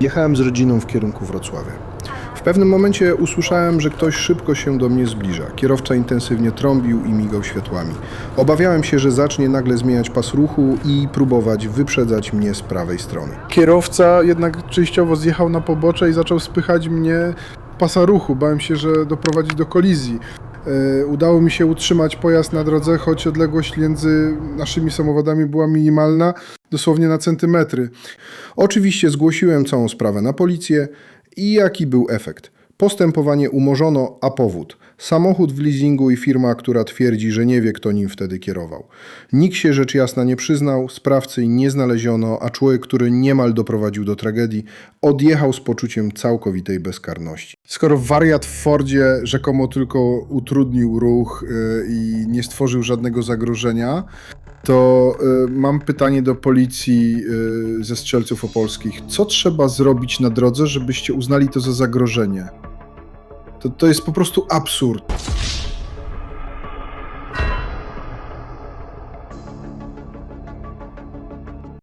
Jechałem z rodziną w kierunku Wrocławia. W pewnym momencie usłyszałem, że ktoś szybko się do mnie zbliża. Kierowca intensywnie trąbił i migał światłami. Obawiałem się, że zacznie nagle zmieniać pas ruchu i próbować wyprzedzać mnie z prawej strony. Kierowca jednak częściowo zjechał na pobocze i zaczął spychać mnie pasa ruchu. Bałem się, że doprowadzi do kolizji. E, Udało mi się utrzymać pojazd na drodze, choć odległość między naszymi samochodami była minimalna, dosłownie na centymetry. Oczywiście zgłosiłem całą sprawę na policję i jaki był efekt? Postępowanie umorzono, a powód? Samochód w leasingu i firma, która twierdzi, że nie wie, kto nim wtedy kierował. Nikt się rzecz jasna nie przyznał, sprawcy nie znaleziono, a człowiek, który niemal doprowadził do tragedii, odjechał z poczuciem całkowitej bezkarności. Skoro wariat w Fordzie rzekomo tylko utrudnił ruch y, i nie stworzył żadnego zagrożenia, to y, mam pytanie do policji y, ze strzelców opolskich. Co trzeba zrobić na drodze, żebyście uznali to za zagrożenie? To, to jest po prostu absurd.